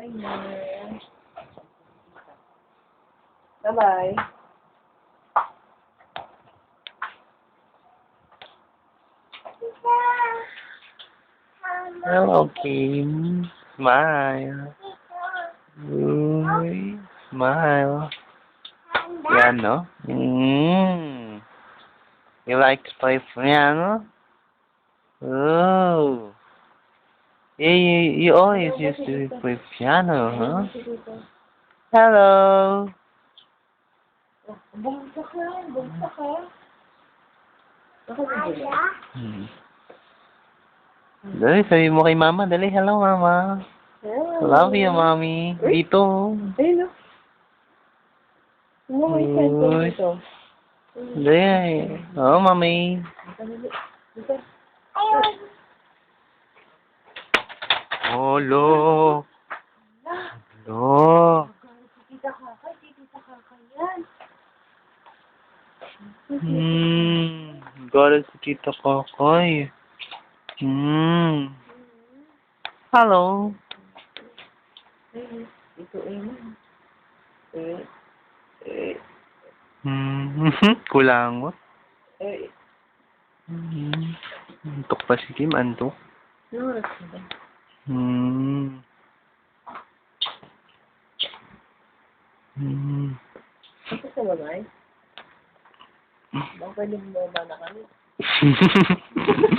Timer. Bye-bye. Hello, Kim. Smile. Uy, smile. Piano? Mm. You like to play piano? Oh. Yeah, you, you always used to play piano, huh? Hello. Bumsa ka, bumsa ka. Hmm. Dali, sabi mo kay mama. Dali, hello, mama. Love you, mommy. Dito. Ayun o. Ano may cellphone Uy. dito? Dali. Oh, mommy. Dito. Olo. Olo. Tita Kakay, tita Kakay yan. Hmm. Galing si Tita Kakay. Hmm. Hello. Ito eh. Eh. Hmm. Kulang mo. Eh. Hmm. Antok pa si Kim, antok. Ano oras ba? Hmm. Hmm. Ito sa babay? Baka pwede mo ba na kami?